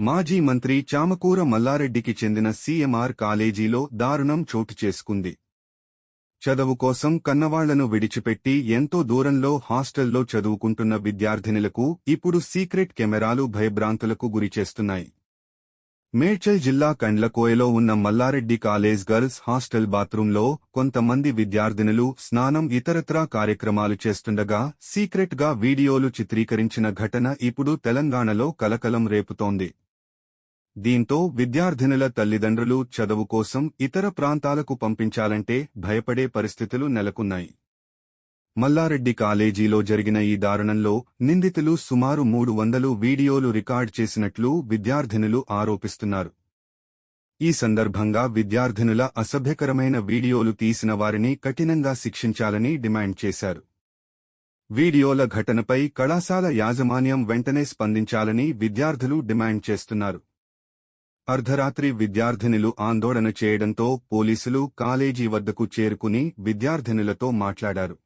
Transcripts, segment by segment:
మాజీ మంత్రి చామకూర మల్లారెడ్డికి చెందిన సీఎంఆర్ కాలేజీలో దారుణం చోటు చేసుకుంది. చదువు కోసం కన్నవాళ్ళను విడిచిపెట్టి ఎంతో దూరంలో హాస్టల్లో చదువుకుంటున్న విద్యార్థినులకు ఇప్పుడు సీక్రెట్ కెమెరాలు భయభ్రాంతులకు గురిచేస్తున్నాయి మేడ్చల్ జిల్లా కండ్లకోయలో ఉన్న మల్లారెడ్డి కాలేజ్ గర్ల్స్ హాస్టల్ బాత్రూంలో కొంతమంది విద్యార్థినులు స్నానం ఇతరత్రా కార్యక్రమాలు చేస్తుండగా సీక్రెట్గా వీడియోలు చిత్రీకరించిన ఘటన ఇప్పుడు తెలంగాణలో కలకలం రేపుతోంది. దీంతో విద్యార్థినుల తల్లిదండ్రులు చదువు కోసం ఇతర ప్రాంతాలకు పంపించాలంటే భయపడే పరిస్థితులు నెలకొన్నాయి. మల్లారెడ్డి కాలేజీలో జరిగిన ఈ దారుణంలో నిందితులు సుమారు మూడు వందలు వీడియోలు రికార్డ్ చేసినట్లు విద్యార్థినులు ఆరోపిస్తున్నారు. ఈ సందర్భంగా విద్యార్థినుల అసభ్యకరమైన వీడియోలు తీసిన వారిని కఠినంగా శిక్షించాలని డిమాండ్ చేశారు. వీడియోల ఘటనపై కళాశాల యాజమాన్యం వెంటనే స్పందించాలని విద్యార్థులు డిమాండ్ చేస్తున్నారు. అర్ధరాత్రి విద్యార్థినులు ఆందోళన చేయడంతో పోలీసులు కాలేజీ వద్దకు చేరుకుని విద్యార్థినులతో మాట్లాడారు.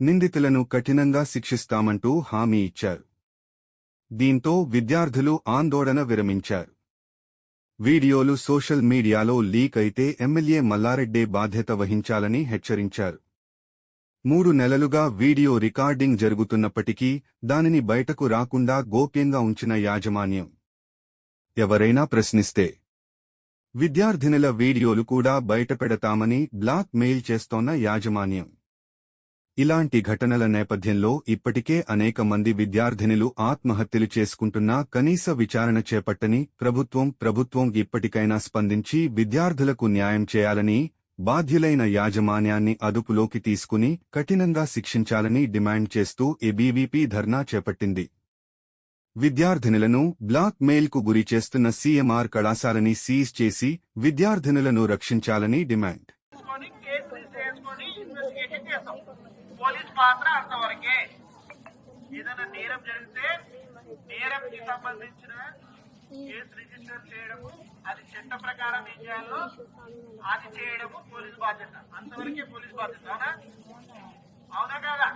నిందితులను కఠినంగా శిక్షిస్తామంటూ హామీ ఇచ్చారు. దీంతో విద్యార్థులు ఆందోళన విరమించారు. వీడియోలు సోషల్ మీడియాలో లీక్ అయితే ఎమ్మెల్యే మల్లారెడ్డే బాధ్యత వహించాలని హెచ్చరించారు. మూడు నెలలుగా వీడియో రికార్డింగ్ జరుగుతున్నప్పటికీ దానిని బయటకు రాకుండా గోప్యంగా ఉంచిన యాజమాన్యం ఎవరైనా ప్రశ్నిస్తే విద్యార్థినుల వీడియోలు కూడా బయటపెడతామని బ్లాక్ మెయిల్ చేస్తోన్న యాజమాన్యం. ఇలాంటి ఘటనల నేపథ్యంలో ఇప్పటికే అనేక మంది విద్యార్థినులు ఆత్మహత్యలు చేసుకుంటున్నా కనీస విచారణ చేపట్టని ప్రభుత్వం ప్రభుత్వం ఇప్పటికైనా స్పందించి విద్యార్థులకు న్యాయం చేయాలని బాధ్యులైన యాజమాన్యాన్ని అదుపులోకి తీసుకుని కఠినంగా శిక్షించాలని డిమాండ్ చేస్తూ ఏబీవీపీ ధర్నా చేపట్టింది. విద్యార్థినులను బ్లాక్ మెయిల్కు గురి చేస్తున్న సీఎంఆర్ కళాశాలని సీజ్ చేసి విద్యార్థినులను రక్షించాలని డిమాండ్. పోలీస్ పాత్ర అంతవరకే. ఏదైనా నేరం జరిగితే నేరంకి సంబంధించిన కేసు రిజిస్టర్ చేయడము అది చట్ట ప్రకారం ఏం చేయాలో అది చేయడము పోలీస్ బాధ్యత. అంతవరకే పోలీస్ బాధ్యత. అవునా కాదా?